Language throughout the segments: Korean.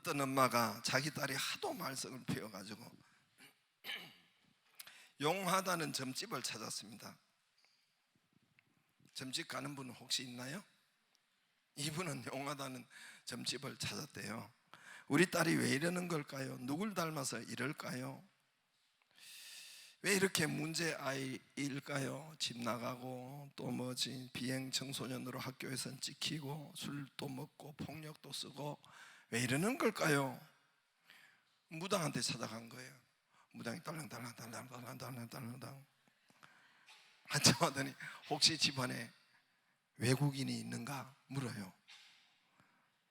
어떤 엄마가 자기 딸이 하도 말썽을 피워가지고 용하다는 점집을 찾았습니다. 점집 가는 분은 혹시 있나요? 이분은 용하다는 점집을 찾았대요. 우리 딸이 왜 이러는 걸까요? 누굴 닮아서 이럴까요? 왜 이렇게 문제 아이일까요? 집 나가고 또 뭐지 비행 청소년으로 학교에선 찍히고 술도 먹고 폭력도 쓰고 왜 이러는 걸까요? 무당한테 찾아간 거예요. 무당이 딸랑딸랑 딸랑딸랑 딸랑딸랑 한참 하더니 혹시 집안에 외국인이 있는가 물어요.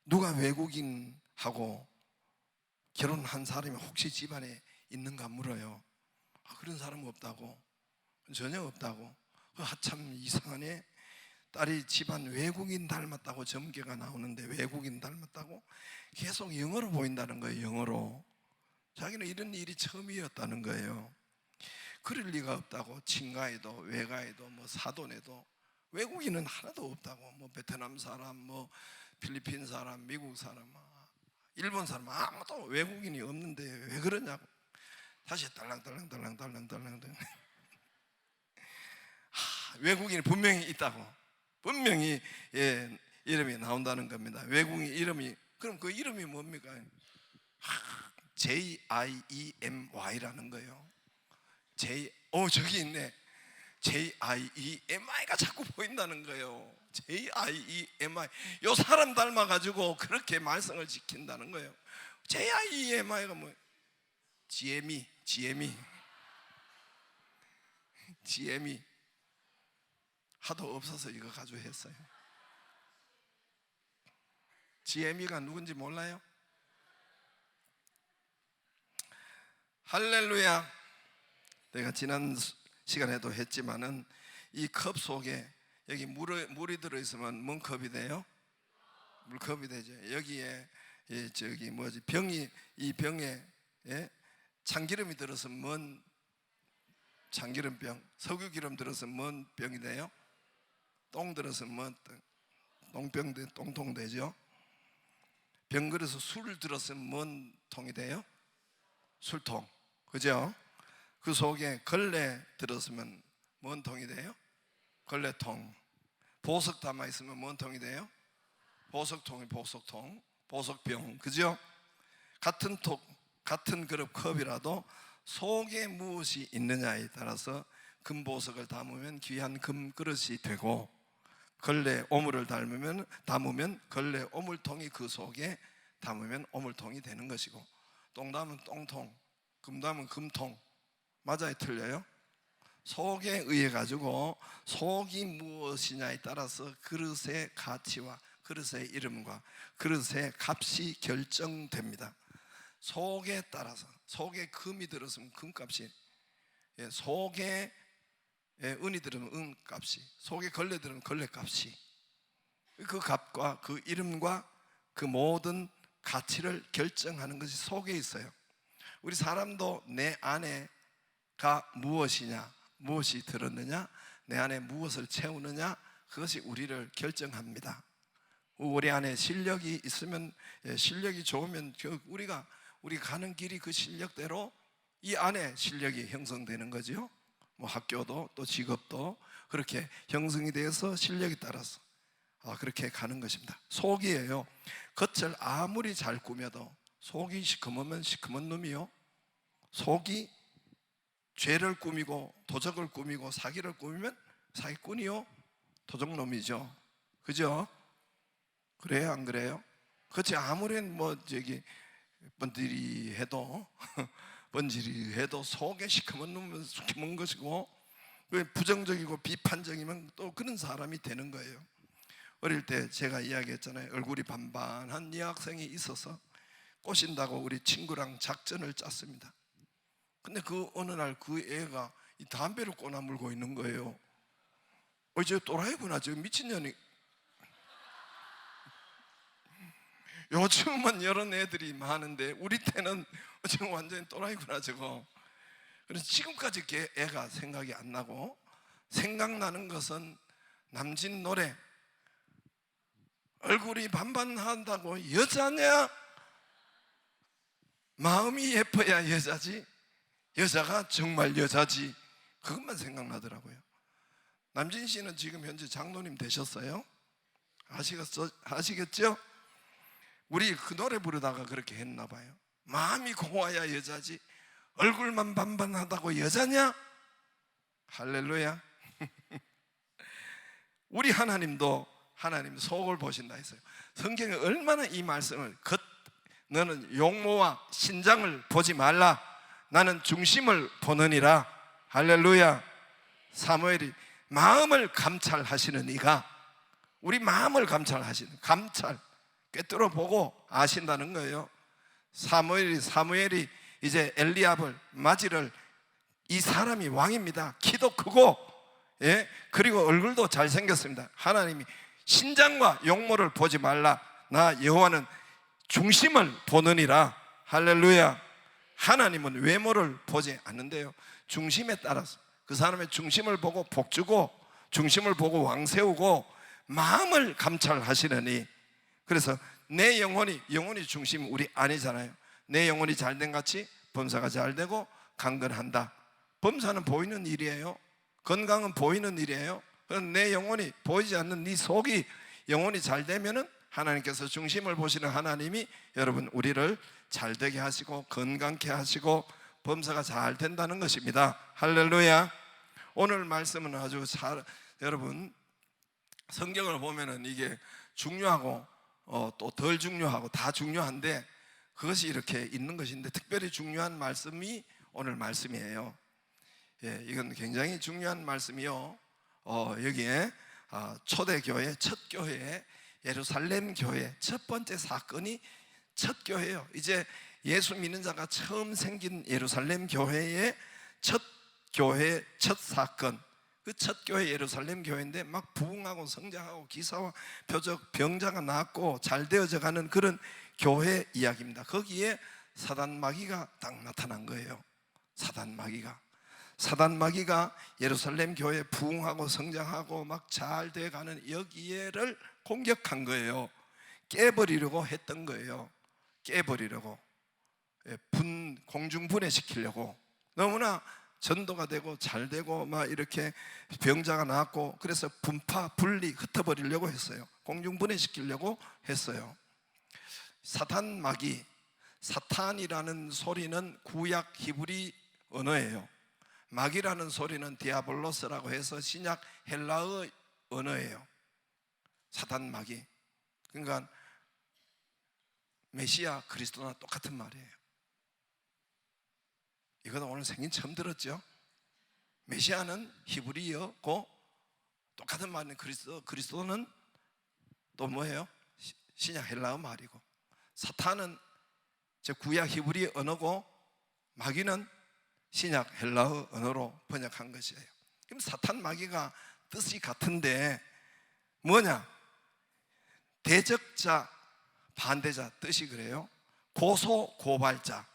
누가 외국인하고 결혼한 사람이 혹시 집안에 있는가 물어요. 아, 그런 사람은 없다고 전혀 없다고 그 하참 이상하네 딸이 집안 외국인 닮았다고 점괘가 나오는데 외국인 닮았다고 계속 영어로 보인다는 거예요 영어로. 자기는 이런 일이 처음이었다는 거예요. 그럴 리가 없다고 친가에도 외가에도 뭐 사돈에도 외국인은 하나도 없다고. 뭐 베트남 사람 뭐 필리핀 사람 미국 사람 아, 일본 사람 아무도 외국인이 없는데 왜 그러냐고. 다시 달랑달랑달랑달랑달랑. 하, 외국인이 분명히 있다고 분명히 예, 이름이 나온다는 겁니다. 외국인 이름이 그럼 그 이름이 뭡니까? J I E M Y라는 거예요. J 어 저기 있네. J I E M I가 자꾸 보인다는 거예요. J I E M I. 요 사람 닮아 가지고 그렇게 말썽을 지킨다는 거예요. J I E M I가 뭐 GM이 GM이 GM이 하도 없어서 이거 가지고 했어요. GM이가 누군지 몰라요? 할렐루야. 내가 지난 시간에도 했지만은 이 컵 속에 여기 물이, 물이 들어 있으면 뭔 컵이 돼요? 물컵이 되죠. 여기에 이 저기 뭐지 병이 이 병에 예? 참기름이 들어서 뭔 참기름병, 석유기름 들어서 뭔 병이 돼요? 똥 들어서 뭔 똥병 돼, 똥통 되죠? 병 그래서 술 들어서 뭔 통이 돼요? 술통, 그죠? 그 속에 걸레 들었으면 뭔 통이 돼요? 걸레통. 보석 담아 있으면 뭔 통이 돼요? 보석통이 보석통, 보석병, 그죠? 같은 통, 같은 그릇 컵이라도 속에 무엇이 있느냐에 따라서 금보석을 담으면 귀한 금 그릇이 되고 걸레 오물을 담으면 담으면 걸레 오물통이 그 속에 담으면 오물통이 되는 것이고 똥 담은 똥통, 금 담은 금통 맞아요 틀려요? 속에 의해 가지고 속이 무엇이냐에 따라서 그릇의 가치와 그릇의 이름과 그릇의 값이 결정됩니다. 속에 따라서 속에 금이 들었으면 금값이 예, 속에 예, 은이 들으면 은 값이 속에 걸레 들으면 걸레 값이. 그 값과 그 이름과 그 모든 가치를 결정하는 것이 속에 있어요. 우리 사람도 내 안에가 무엇이냐 무엇이 들었느냐 내 안에 무엇을 채우느냐 그것이 우리를 결정합니다. 우리 안에 실력이 있으면 예, 실력이 좋으면 그 우리가 우리 가는 길이 그 실력대로 이 안에 실력이 형성되는 거지요. 뭐 학교도 또 직업도 그렇게 형성이 되어서 실력에 따라서 아, 그렇게 가는 것입니다. 속이에요. 겉을 아무리 잘 꾸며도 속이 시커먼면 시커먼 놈이요. 속이 죄를 꾸미고 도적을 꾸미고 사기를 꾸미면 사기꾼이요. 도적놈이죠. 그죠? 그래요, 안 그래요? 그렇지 아무리 뭐 저기 번들이 해도 번지리 해도 속에 시커먼 시커먼 것이고 왜 부정적이고 비판적이면 또 그런 사람이 되는 거예요. 어릴 때 제가 이야기했잖아요. 얼굴이 반반한 여학생이 있어서 꼬신다고 우리 친구랑 작전을 짰습니다. 근데 그 어느 날 그 애가 이 담배를 꼬나 물고 있는 거예요. 어, 저 또라이구나. 저 미친년이 요즘은 이런 애들이 많은데 우리 때는 지금 완전히 또라이구나 저거. 그래서 지금까지 걔 애가 생각이 안 나고 생각나는 것은 남진 노래 얼굴이 반반한다고 여자냐? 마음이 예뻐야 여자지 여자가 정말 여자지 그것만 생각나더라고요 남진 씨는 지금 현재 장로님 되셨어요? 아시겠어, 아시겠죠? 우리 그 노래 부르다가 그렇게 했나 봐요. 마음이 고와야 여자지. 얼굴만 반반하다고 여자냐? 할렐루야. 우리 하나님도 하나님 속을 보신다 했어요. 성경에 얼마나 이 말씀을 겉 너는 용모와 신장을 보지 말라. 나는 중심을 보느니라. 할렐루야. 사무엘이 마음을 감찰하시는 이가 우리 마음을 감찰하시는 감찰 꿰뚫어 보고 아신다는 거예요. 사무엘이 사무엘이 이제 엘리압을 맞이를 이 사람이 왕입니다. 키도 크고 예? 그리고 얼굴도 잘 생겼습니다. 하나님이 신장과 용모를 보지 말라. 나 여호와는 중심을 보느니라. 할렐루야. 하나님은 외모를 보지 않는데요. 중심에 따라서 그 사람의 중심을 보고 복주고 중심을 보고 왕 세우고 마음을 감찰하시느니 그래서 내 영혼이 영혼이 중심 우리 아니잖아요 내 영혼이 잘된 같이 범사가 잘 되고 강건한다 범사는 보이는 일이에요 건강은 보이는 일이에요 내 영혼이 보이지 않는 네 속이 영혼이 잘 되면은 하나님께서 중심을 보시는 하나님이 여러분 우리를 잘 되게 하시고 건강케 하시고 범사가 잘 된다는 것입니다. 할렐루야. 오늘 말씀은 아주 잘 여러분 성경을 보면은 이게 중요하고 어, 또 덜 중요하고 다 중요한데 그것이 이렇게 있는 것인데 특별히 중요한 말씀이 오늘 말씀이에요. 예, 이건 굉장히 중요한 말씀이요. 어, 여기에 아, 초대교회 첫 교회 예루살렘 교회 첫 번째 사건이 첫 교회예요. 이제 예수 믿는 자가 처음 생긴 예루살렘 교회의 첫 교회 첫 사건 그 첫 교회 예루살렘 교회인데 막 부흥하고 성장하고 기사와 표적 병자가 낫고 잘 되어져 가는 그런 교회 이야기입니다. 거기에 사단 마귀가 딱 나타난 거예요. 사단 마귀가 사단 마귀가 예루살렘 교회 부흥하고 성장하고 막 잘 돼 가는 여기에를 공격한 거예요. 깨버리려고 했던 거예요. 깨버리려고 예, 분 공중 분해시키려고 너무나 전도가 되고 잘 되고 막 이렇게 병자가 나왔고 그래서 분파 분리 흩어버리려고 했어요. 공중 분해시키려고 했어요. 사탄 마귀 사탄이라는 소리는 구약 히브리 언어예요. 마귀라는 소리는 디아볼로스라고 해서 신약 헬라어 언어예요. 사단 마귀. 그러니까 메시아 그리스도나 똑같은 말이에요. 이거는 오늘 생긴 처음 들었죠? 메시아는 히브리어고 똑같은 말은 그리스도 그리스도는 또 뭐예요? 시- 신약 헬라어 말이고 사탄은 저 구약 히브리 언어고 마귀는 신약 헬라어 언어로 번역한 것이에요. 그럼 사탄 마귀가 뜻이 같은데 뭐냐? 대적자 반대자 뜻이 그래요. 고소 고발자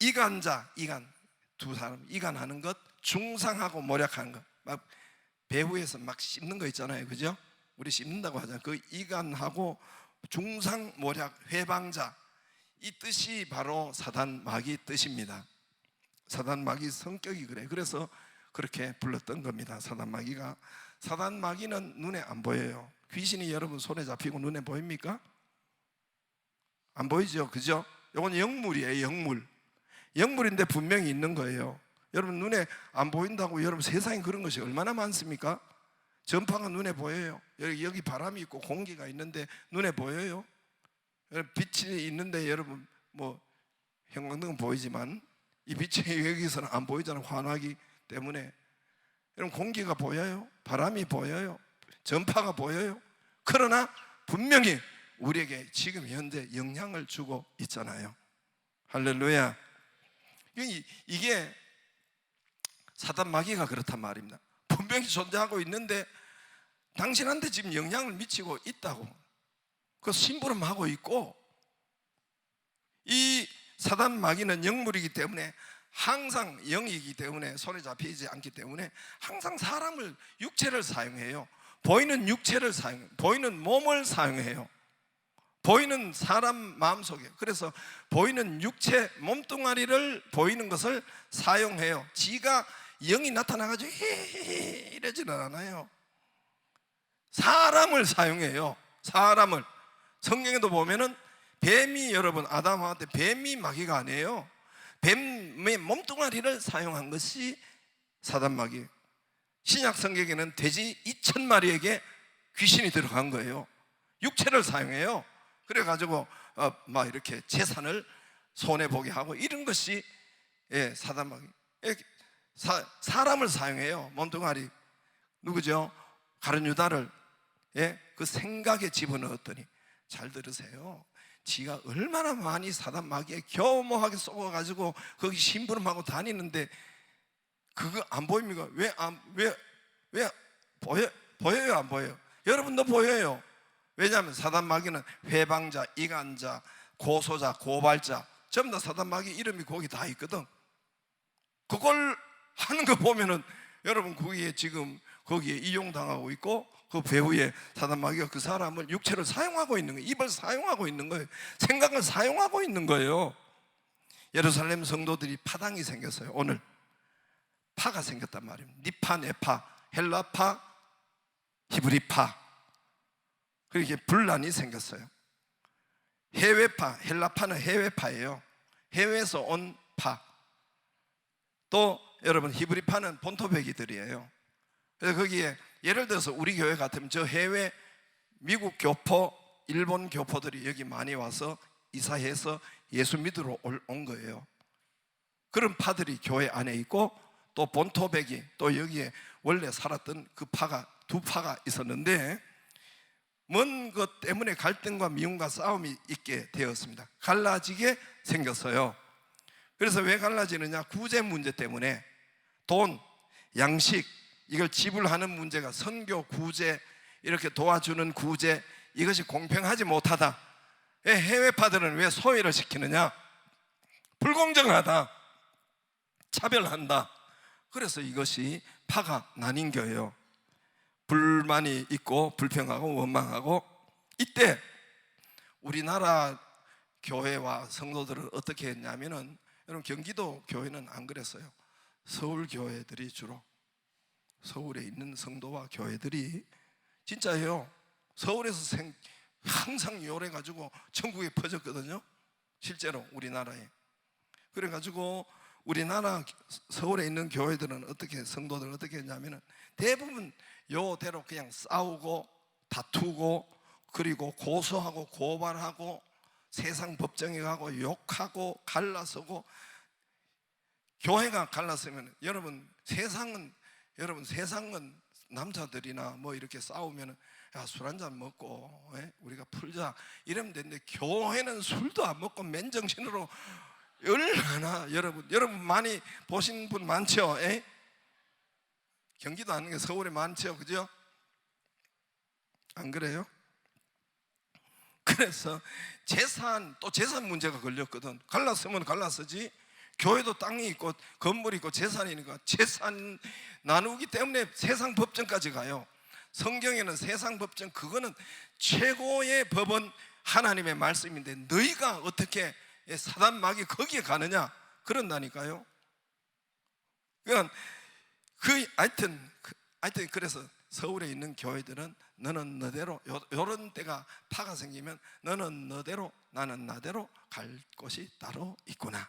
이간자 이간. 두 사람 이간하는 것 중상하고 모략하는 것 막 배후에서 막 씹는 거 있잖아요. 그죠? 우리 씹는다고 하잖아요. 그 이간하고 중상 모략 회방자. 이 뜻이 바로 사단 마귀 뜻입니다. 사단 마귀 성격이 그래. 그래서 그렇게 불렀던 겁니다. 사단 마귀가. 사단 마귀는 눈에 안 보여요. 귀신이 여러분 손에 잡히고 눈에 보입니까? 안 보이죠? 그죠? 이건 영물이에요 영물 영물인데 분명히 있는 거예요. 여러분 눈에 안 보인다고 여러분 세상에 그런 것이 얼마나 많습니까? 전파가 눈에 보여요. 여기, 여기 바람이 있고 공기가 있는데 눈에 보여요. 빛이 있는데 여러분 뭐 형광등은 보이지만 이 빛이 여기서는 안 보이잖아요. 환하기 때문에 여러분 공기가 보여요. 바람이 보여요. 전파가 보여요. 그러나 분명히 우리에게 지금 현재 영향을 주고 있잖아요. 할렐루야. 이- 이게 사단 마귀가 그렇단 말입니다. 분명히 존재하고 있는데 당신한테 지금 영향을 미치고 있다고. 그 심부름하고 있고 이 사단 마귀는 영물이기 때문에 항상 영이기 때문에 손에 잡히지 않기 때문에 항상 사람을 육체를 사용해요. 보이는 육체를 사용, 보이는 몸을 사용해요. 보이는 사람 마음속에 그래서 보이는 육체 몸뚱아리를 보이는 것을 사용해요. 지가 영이 나타나가지고 이러지는 않아요. 사람을 사용해요. 사람을 성경에도 보면은 뱀이 여러분 아담한테 뱀이 마귀가 아니에요. 뱀의 몸뚱아리를 사용한 것이 사단 마귀. 신약 성경에는 돼지 2천 마리에게 귀신이 들어간 거예요. 육체를 사용해요. 그래 가지고 어, 막 이렇게 재산을 손해 보게 하고 이런 것이 예, 사단마귀. 예, 사, 사람을 사용해요. 몸뚱아리 누구죠? 가룟 유다를 예, 그 생각에 집어넣었더니 잘 들으세요. 지가 얼마나 많이 사단 마귀에 겨우모하게 쏘아가지고 거기 심부름하고 다니는데 그거 안 보입니까? 왜 안 왜 왜 보여 보여요 안 보여요? 여러분도 보여요. 왜냐하면 사단 마귀는 회방자, 이간자, 고소자, 고발자 전부 다 사단 마귀 이름이 거기 다 있거든. 그걸 하는 거 보면은 여러분 거기에 지금 거기에 이용당하고 있고 그 배후에 사단 마귀가 그 사람을 육체를 사용하고 있는 거예요. 입을 사용하고 있는 거예요. 생각을 사용하고 있는 거예요. 예루살렘 성도들이 파당이 생겼어요. 오늘 파가 생겼단 말입니다. 니파, 네파, 헬라파, 히브리파. 그렇게 분란이 생겼어요. 해외파, 헬라파는 해외파예요. 해외에서 온 파. 또 여러분 히브리파는 본토배기들이에요. 그래서 거기에 예를 들어서 우리 교회 같으면 저 해외 미국 교포, 일본 교포들이 여기 많이 와서 이사해서 예수 믿으러 올- 온 거예요. 그런 파들이 교회 안에 있고 또 본토백이 또 여기에 원래 살았던 그 파가 두 파가 있었는데 먼 것 때문에 갈등과 미움과 싸움이 있게 되었습니다. 갈라지게 생겼어요. 그래서 왜 갈라지느냐? 구제 문제 때문에 돈, 양식 이걸 지불하는 문제가 선교 구제 이렇게 도와주는 구제 이것이 공평하지 못하다. 왜 해외파들은 왜 소외를 시키느냐? 불공정하다. 차별한다. 그래서 이것이 파가 나뉜 거예요. 불만이 있고 불평하고 원망하고 이때 우리나라 교회와 성도들은 어떻게 했냐면은 여러분 경기도 교회는 안 그랬어요. 서울 교회들이 주로 서울에 있는 성도와 교회들이 진짜예요. 서울에서 생 항상 요래 가지고 전국에 퍼졌거든요. 실제로 우리나라에. 그래 가지고 우리나라 서울에 있는 교회들은 어떻게 성도들 어떻게 했냐면은 대부분 요대로 그냥 싸우고 다투고 그리고 고소하고 고발하고 세상 법정에 가고 욕하고 갈라서고 교회가 갈랐으면 여러분 세상은 여러분 세상은 남자들이나 뭐 이렇게 싸우면 야술 한 잔 먹고 예? 우리가 풀자 이러면 되는데 교회는 술도 안 먹고 맨정신으로 얼마나 여러분 여러분 많이 보신 분 많죠? 예? 경기도 아닌 게 서울에 많죠, 그죠? 안 그래요? 그래서 재산 또 재산 문제가 걸렸거든. 갈랐으면 갈랐으지. 교회도 땅이 있고 건물이 있고 재산이니까 재산 나누기 때문에 세상 법정까지 가요. 성경에는 세상 법정 그거는 최고의 법은 하나님의 말씀인데 너희가 어떻게 사단 마귀 거기에 가느냐 그런다니까요. 그러니까 그 하여튼 그- 하여튼 그래서 서울에 있는 교회들은 너는 너대로 요, 요런 때가 파가 생기면 너는 너대로 나는 나대로 갈 곳이 따로 있구나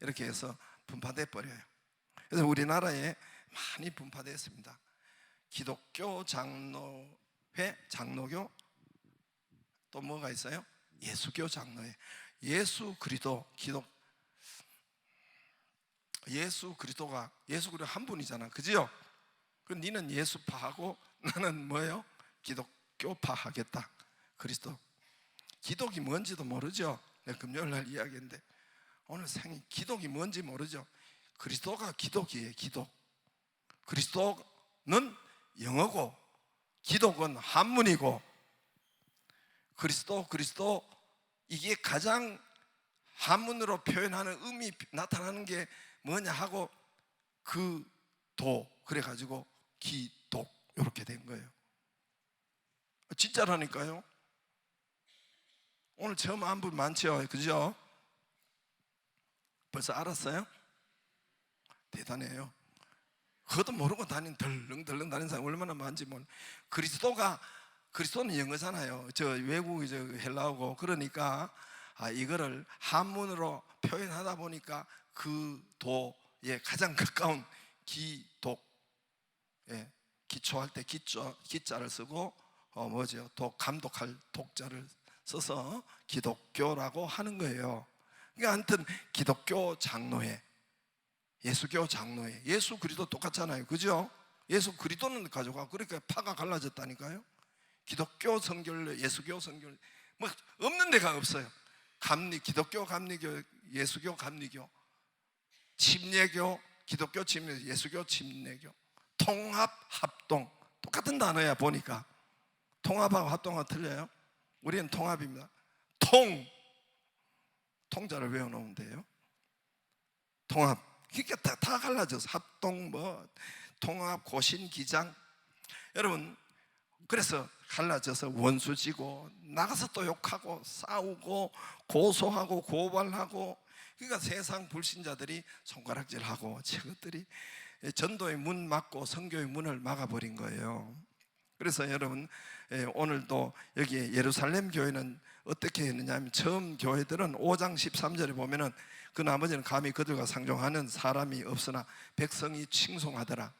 이렇게 해서 분파돼 버려요. 그래서 우리나라에 많이 분파됐습니다. 기독교 장로회 장로교 또 뭐가 있어요? 예수교 장로회 예수 그리도 기독 예수 그리스도가 예수 그리스도 한 분이잖아. 그지요? 그 니는 예수파하고 나는 뭐예요? 기독교파 하겠다. 그리스도. 기독이 뭔지도 모르죠. 내가 금요일 날 이야기했는데 오늘 생이 기독이 뭔지 모르죠. 그리스도가 기독이에요. 기독. 그리스도는 영어고 기독은 한문이고 그리스도 그리스도 이게 가장 한문으로 표현하는 의미 나타나는 게 뭐냐 하고 그 도 그래 가지고 기독 이렇게 된 거예요. 진짜라니까요. 오늘 처음 한 분 많죠, 그죠? 벌써 알았어요? 대단해요. 그것도 모르고 다닌 덜렁덜렁 다니는 사람 얼마나 많지 뭐 그리스도가 그리스도는 영어잖아요. 저 외국이 저 헬라어고 그러니까 아 이거를 한문으로 표현하다 보니까 그 도에 가장 가까운 기독 예, 기초할 때 기자, 기자를 쓰고 어 뭐죠? 독 감독할 독자를 써서 기독교라고 하는 거예요. 그러니까 하여튼 기독교 장로회 예수교 장로회 예수 그리도 똑같잖아요. 그죠? 예수 그리도는 가져가 그러니까 파가 갈라졌다니까요. 기독교 선결, 예수교 선결 뭐 없는 데가 없어요. 감리 기독교 감리교, 예수교 감리교, 침례교, 기독교 침례, 예수교 침례교, 통합 합동 똑같은 단어야 보니까 통합하고 합동하고 틀려요. 우리는 통합입니다. 통 통자를 외워놓으면 돼요. 통합 그러니까 다, 다 갈라져서 합동 뭐 통합 고신 기장 여러분 그래서 갈라져서 원수지고 나가서 또 욕하고 싸우고 고소하고 고발하고 그러니까 세상 불신자들이 손가락질하고 저것들이 전도의 문 막고 선교의 문을 막아버린 거예요. 그래서 여러분 예, 오늘도 여기 예루살렘 교회는 어떻게 했느냐면 처음 교회들은 5장 13절에 보면은 그 나머지는 감히 그들과 상종하는 사람이 없으나 백성이 칭송하더라.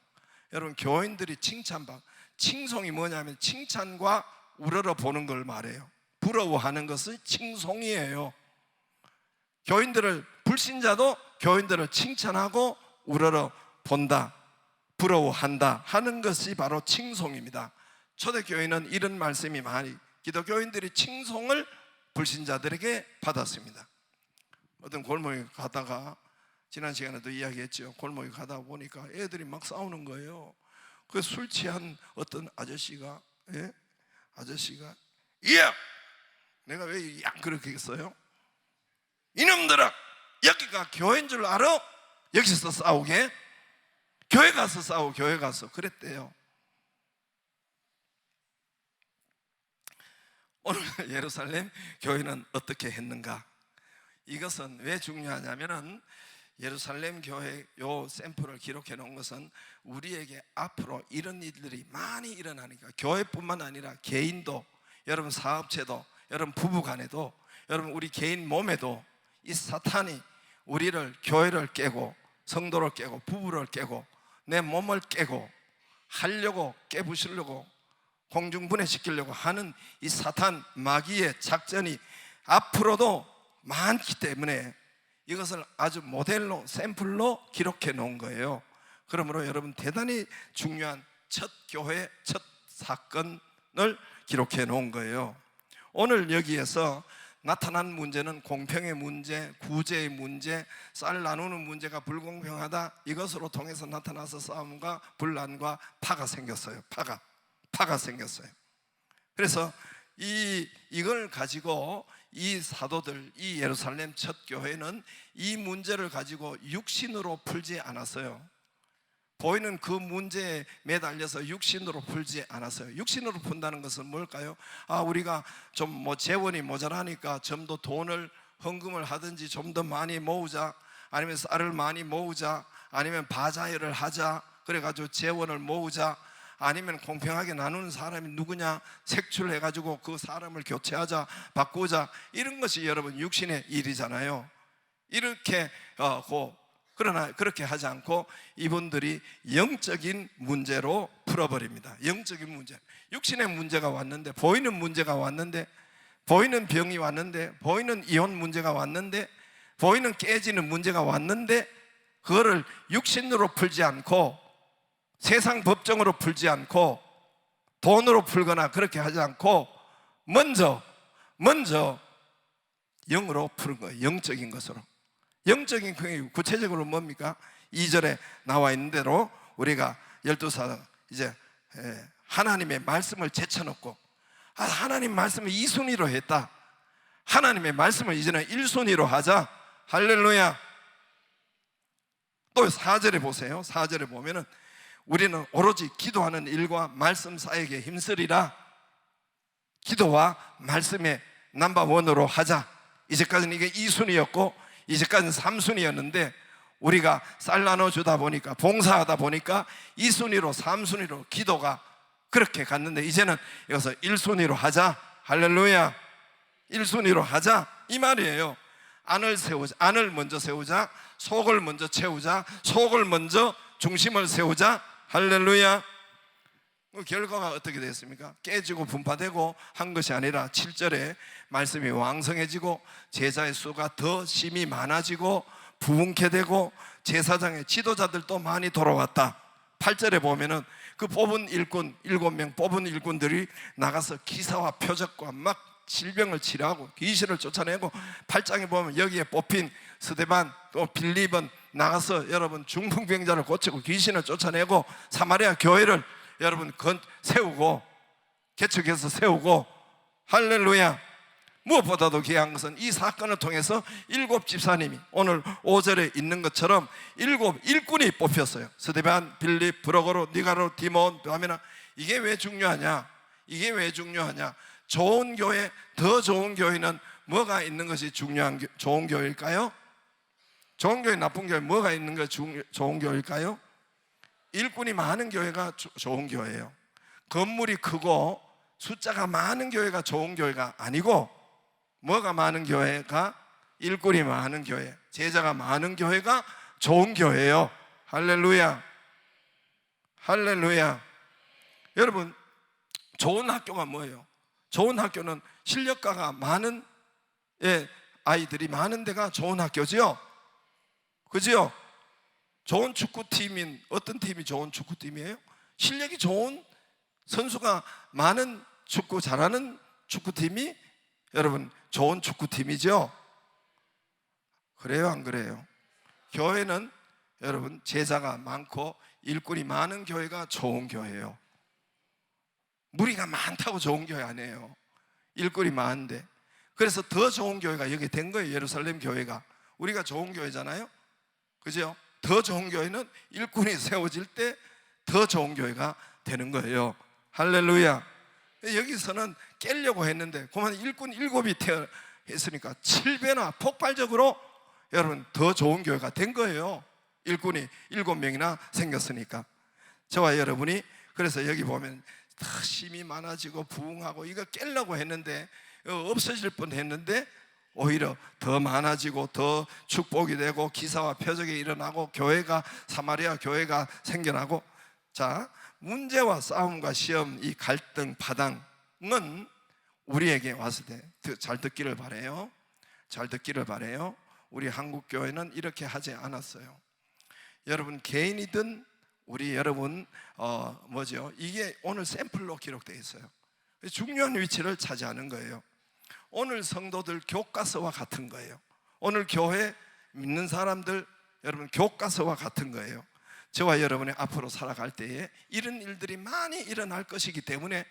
여러분 교인들이 칭찬받 칭송이 뭐냐면 칭찬과 우러러 보는 걸 말해요. 부러워하는 것은 칭송이에요. 교인들을 불신자도 교인들을 칭찬하고 우러러 본다, 부러워한다 하는 것이 바로 칭송입니다. 초대교회는 이런 말씀이 많이 기독교인들이 칭송을 불신자들에게 받았습니다. 어떤 골목에 가다가 지난 시간에도 이야기했죠. 골목에 가다 보니까 애들이 막 싸우는 거예요. 그 술 취한 어떤 아저씨가 예? 아저씨가 야! 내가 왜야 그렇게 했어요? 이놈들아 여기가 교회인 줄 알아? 여기서 싸우게? 교회 가서 싸우 교회 가서 그랬대요. 오늘 예루살렘 교회는 어떻게 했는가? 이것은 왜 중요하냐면은 예루살렘 교회 요 샘플을 기록해 놓은 것은 우리에게 앞으로 이런 일들이 많이 일어나니까 교회뿐만 아니라 개인도 여러분 사업체도 여러분 부부 간에도 여러분 우리 개인 몸에도 이 사탄이 우리를 교회를 깨고 성도를 깨고 부부를 깨고 내 몸을 깨고 하려고 깨부시려고 공중분해시키려고 하는 이 사탄 마귀의 작전이 앞으로도 많기 때문에 이것을 아주 모델로 샘플로 기록해 놓은 거예요. 그러므로 여러분 대단히 중요한 첫 교회 첫 사건을 기록해 놓은 거예요. 오늘 여기에서 나타난 문제는 공평의 문제, 구제의 문제, 쌀 나누는 문제가 불공평하다 이것으로 통해서 나타나서 싸움과 분란과 파가 생겼어요. 파가 파가 생겼어요. 그래서 이 이걸 가지고 이 사도들 이 예루살렘 첫 교회는 이 문제를 가지고 육신으로 풀지 않았어요. 보이는 그 문제에 매달려서 육신으로 풀지 않았어요. 육신으로 푼다는 것은 뭘까요? 아, 우리가 좀 뭐 재원이 모자라니까 좀 더 돈을 헌금을 하든지 좀 더 많이 모으자. 아니면 쌀을 많이 모으자. 아니면 바자회를 하자. 그래가지고 재원을 모으자. 아니면 공평하게 나누는 사람이 누구냐 색출해 가지고 그 사람을 교체하자 바꾸자 이런 것이 여러분 육신의 일이잖아요. 이렇게 어, 고 그러나 그렇게 하지 않고 이분들이 영적인 문제로 풀어버립니다. 영적인 문제. 육신의 문제가 왔는데 보이는 문제가 왔는데 보이는 병이 왔는데 보이는 이혼 문제가 왔는데 보이는 깨지는 문제가 왔는데 그거를 육신으로 풀지 않고 세상 법정으로 풀지 않고 돈으로 풀거나 그렇게 하지 않고 먼저 먼저 영으로 푸는 거예요. 영적인 것으로. 영적인 그 구체적으로 뭡니까? 2절에 나와 있는 대로 우리가 열두 사 이제 예, 하나님의 말씀을 제쳐놓고 아, 하나님 말씀을 2순위로 했다. 하나님의 말씀을 이제는 1순위로 하자. 할렐루야. 또 4절에 보세요. 4절에 보면은 우리는 오로지 기도하는 일과 말씀 사역에 힘쓰리라. 기도와 말씀에 넘버 원으로 하자. 이제까지는 이게 2순위였고 이제까지는 3순위였는데 우리가 쌀 나눠 주다 보니까 봉사하다 보니까 2순위로 3순위로 기도가 그렇게 갔는데 이제는 여기서 1순위로 하자. 할렐루야. 1순위로 하자. 이 말이에요. 안을 세우자. 안을 먼저 세우자. 속을 먼저 채우자. 속을 먼저 중심을 세우자. 할렐루야. 그 결과가 어떻게 됐습니까? 깨지고 분파되고 한 것이 아니라 7절에 말씀이 왕성해지고 제자의 수가 더 심이 많아지고 부흥케 되고 제사장의 지도자들도 많이 돌아왔다. 8절에 보면은 그 뽑은 일꾼 일곱 명 뽑은 일꾼들이 나가서 기사와 표적과 막 질병을 치료하고 귀신을 쫓아내고 8장에 보면 여기에 뽑힌 스데반 또 빌립은 나가서 여러분 중풍병자를 고치고 귀신을 쫓아내고 사마리아 교회를 여러분 건 세우고 개척해서 세우고 할렐루야. 무엇보다도 귀한 것은 이 사건을 통해서 일곱 집사님이 오늘 5절에 있는 것처럼 일곱 일꾼이 뽑혔어요. 스데반, 빌립, 브로거로, 니가로, 디몬, 바미나. 이게 왜 중요하냐? 이게 왜 중요하냐? 좋은 교회, 더 좋은 교회는 뭐가 있는 것이 중요한 교- 좋은 교회일까요? 좋은 교회, 나쁜 교회 뭐가 있는 중- 좋은 교회일까요? 일꾼이 많은 교회가 조- 좋은 교회예요. 건물이 크고 숫자가 많은 교회가 좋은 교회가 아니고 뭐가 많은 교회가 일꾼이 많은 교회, 제자가 많은 교회가 좋은 교회예요. 할렐루야. 할렐루야. 여러분 좋은 학교가 뭐예요? 좋은 학교는 실력가가 많은 예, 아이들이 많은 데가 좋은 학교지요. 그지요? 좋은 축구팀인 어떤 팀이 좋은 축구팀이에요? 실력이 좋은 선수가 많은 축구 잘하는 축구팀이 여러분 좋은 축구팀이죠. 그래요, 안 그래요? 교회는 여러분 제자가 많고 일꾼이 많은 교회가 좋은 교회예요. 무리가 많다고 좋은 교회 아니에요. 일꾼이 많은데. 그래서 더 좋은 교회가 여기 된 거예요. 예루살렘 교회가. 우리가 좋은 교회잖아요. 그죠? 더 좋은 교회는 일꾼이 세워질 때 더 좋은 교회가 되는 거예요. 할렐루야. 여기서는 깰려고 했는데 그만 일꾼 일곱이 태어 했으니까 7배나 폭발적으로 여러분 더 좋은 교회가 된 거예요. 일꾼이 일곱 명이나 생겼으니까. 저와 여러분이 그래서 여기 보면 더 힘이 많아지고 부흥하고 이거 깰려고 했는데 어, 없어질 뻔 했는데 오히려 더 많아지고 더 축복이 되고 기사와 표적이 일어나고 교회가 사마리아 교회가 생겨나고. 자 문제와 싸움과 시험 이 갈등 파당은 우리에게 왔을 때 잘 듣기를 바래요. 잘 듣기를 바래요. 우리 한국 교회는 이렇게 하지 않았어요. 여러분 개인이든 우리 여러분 어 뭐죠? 이게 오늘 샘플로 기록되어 있어요. 중요한 위치를 차지하는 거예요 오늘 성도들 교과서와 같은 거예요. 오늘 교회 믿는 사람들 여러분 교과서와 같은 거예요. 저와 여러분이 앞으로 살아갈 때에 이런 일들이 많이 일어날 것이기 때문에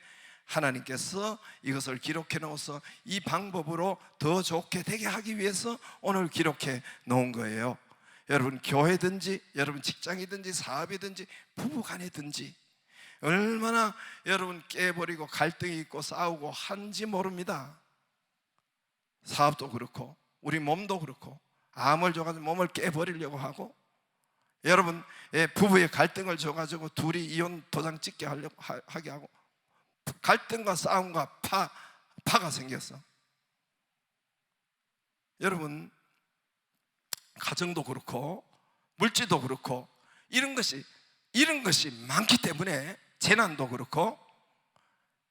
하나님께서 이것을 기록해 놓아서 이 방법으로 더 좋게 되게 하기 위해서 오늘 기록해 놓은 거예요. 여러분 교회든지 여러분 직장이든지 사업이든지 부부간이든지 얼마나 여러분 깨버리고 갈등이 있고 싸우고 한지 모릅니다. 사업도 그렇고 우리 몸도 그렇고 암을 줘가지고 몸을 깨버리려고 하고 여러분 예, 부부의 갈등을 줘가지고 둘이 이혼 도장 찍게 하려고 하- 하게 하고 갈등과 싸움과 파 파가 생겼어. 여러분 가정도 그렇고 물질도 그렇고 이런 것이 이런 것이 많기 때문에 재난도 그렇고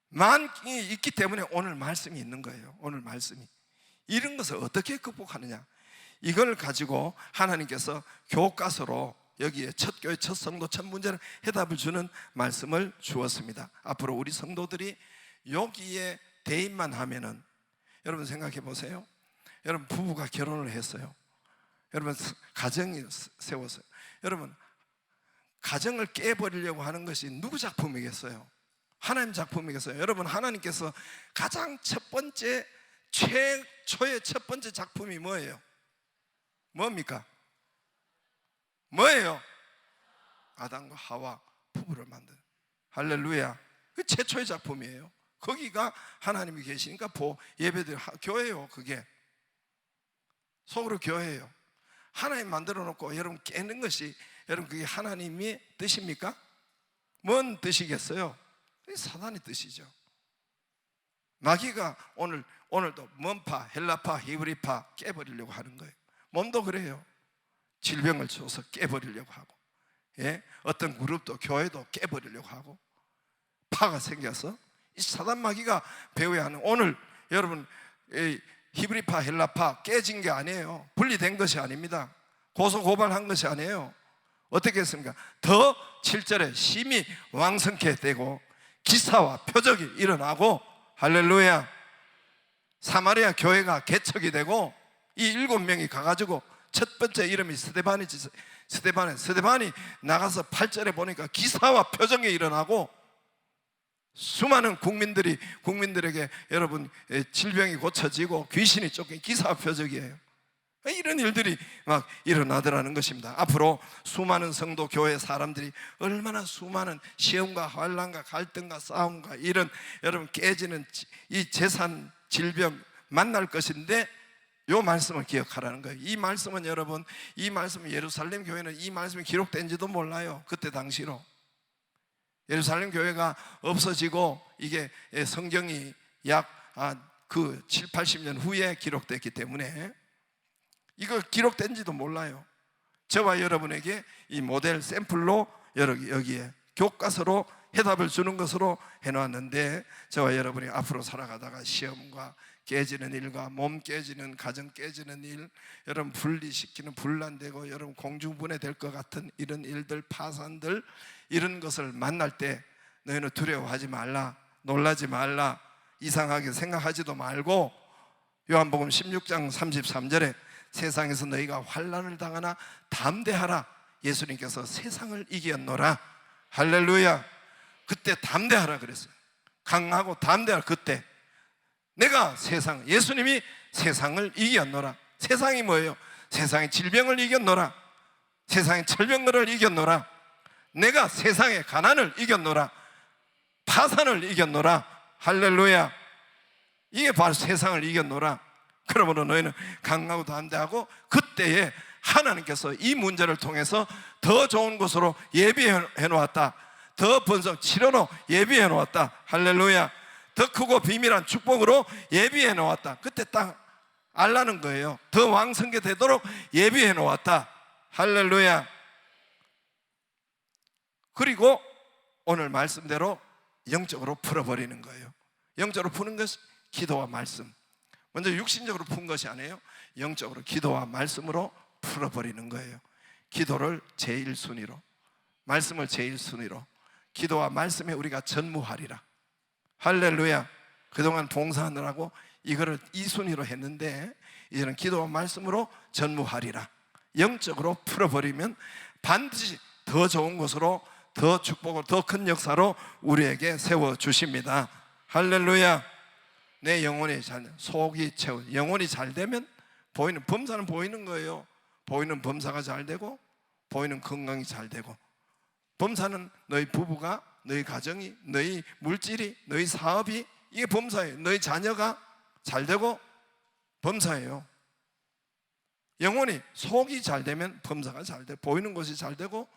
많이 있기 때문에 오늘 말씀이 있는 거예요. 오늘 말씀이 이런 것을 어떻게 극복하느냐? 이걸 가지고 하나님께서 교과서로 여기에 첫 교회 첫 성도 첫 문제는 해답을 주는 말씀을 주었습니다. 앞으로 우리 성도들이 여기에 대입만 하면은 여러분 생각해 보세요. 여러분 부부가 결혼을 했어요. 여러분 가정이 세웠어요. 여러분 가정을 깨버리려고 하는 것이 누구 작품이겠어요? 하나님 작품이겠어요? 여러분 하나님께서 가장 첫 번째 최초의 첫 번째 작품이 뭐예요? 뭡니까? 뭐예요? 아담과 하와 부부를 만든 할렐루야. 그 최초의 작품이에요. 거기가 하나님이 계시니까 보 예배들 하- 교회요 그게 속으로 교회예요. 하나님 만들어 놓고 여러분 깨는 것이 여러분 그게 하나님이 뜻입니까? 뭔 뜻이겠어요? 사단의 뜻이죠. 마귀가 오늘 오늘도 먼파, 헬라파, 히브리파 깨버리려고 하는 거예요. 몸도 그래요. 질병을 줘서 깨버리려고 하고, 예, 어떤 그룹도 교회도 깨버리려고 하고, 파가 생겨서 이 사단 마귀가 배워야 하는 오늘 여러분 이 히브리파, 헬라파 깨진 게 아니에요. 분리된 것이 아닙니다. 고소 고발한 것이 아니에요. 어떻게 했습니까? 더 7절에 심히 왕성케 되고 기사와 표적이 일어나고 할렐루야 사마리아 교회가 개척이 되고 이 일곱 명이 가가지고 첫 번째 이름이 스데반이지 스데반이 스데반이 나가서 8절에 보니까 기사와 표정이 일어나고 수많은 국민들이 국민들에게 여러분 에, 질병이 고쳐지고 귀신이 쫓긴 기사와 표적이에요. 이런 일들이 막 일어나더라는 것입니다. 앞으로 수많은 성도 교회 사람들이 얼마나 수많은 시험과 환란과 갈등과 싸움과 이런 여러분 깨지는 지- 이 재산 질병 만날 것인데 요 말씀을 기억하라는 거예요. 이 말씀은 여러분 이 말씀은 예루살렘 교회는 이 말씀이 기록된지도 몰라요. 그때 당시로 예루살렘 교회가 없어지고 이게 성경이 약그 7, 80년 후에 기록됐기 때문에 이거 기록된지도 몰라요. 저와 여러분에게 이 모델 샘플로 여기에 교과서로 해답을 주는 것으로 해놓았는데 저와 여러분이 앞으로 살아가다가 시험과 깨지는 일과 몸 깨지는 가정 깨지는 일 여러분 분리시키는 분란되고 여러분 공중분해 될 것 같은 이런 일들 파산들 이런 것을 만날 때 너희는 두려워하지 말라 놀라지 말라 이상하게 생각하지도 말고 요한복음 16장 33절에 세상에서 너희가 환란을 당하나 담대하라. 예수님께서 세상을 이겼노라. 할렐루야. 그때 담대하라 그랬어요. 강하고 담대하라 그때. 내가 세상 예수님이 세상을 이겼노라. 세상이 뭐예요? 세상의 질병을 이겼노라. 세상의 철병들을 이겼노라. 내가 세상의 가난을 이겼노라. 파산을 이겼노라. 할렐루야. 이게 바로 세상을 이겼노라. 그러므로 너희는 강하고 담대하고 그때에 하나님께서 이 문제를 통해서 더 좋은 곳으로 예비해 놓았다. 더 번성 치료로 예비해 놓았다. 할렐루야. 더 크고 비밀한 축복으로 예비해 놓았다. 그때 딱 알라는 거예요. 더 왕성게 되도록 예비해 놓았다. 할렐루야. 그리고 오늘 말씀대로 영적으로 풀어버리는 거예요. 영적으로 푸는 것이 기도와 말씀. 먼저 육신적으로 푼 것이 아니에요. 영적으로 기도와 말씀으로 풀어버리는 거예요. 기도를 제일 순위로, 말씀을 제일 순위로, 기도와 말씀에 우리가 전무하리라. 할렐루야. 그동안 봉사하느라고 이거를 이 순위로 했는데 이제는 기도와 말씀으로 전무하리라. 영적으로 풀어버리면 반드시 더 좋은 곳으로 더 축복을 더 큰 역사로 우리에게 세워 주십니다. 할렐루야. 내 영혼이 잘 속이 채워 영혼이 잘 되면 보이는 범사는 보이는 거예요. 보이는 범사가 잘 되고 보이는 건강이 잘 되고 범사는 너희 부부가 너희 가정이 너희 물질이 너희 사업이 이게 범사예요. 너희 자녀가 잘 되고 범사예요. 영혼이 속이 잘 되면 범사가 잘 돼. 보이는 것이 잘 되고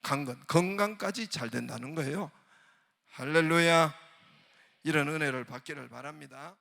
강건 건강까지 잘 된다는 거예요. 할렐루야. 이런 은혜를 받기를 바랍니다.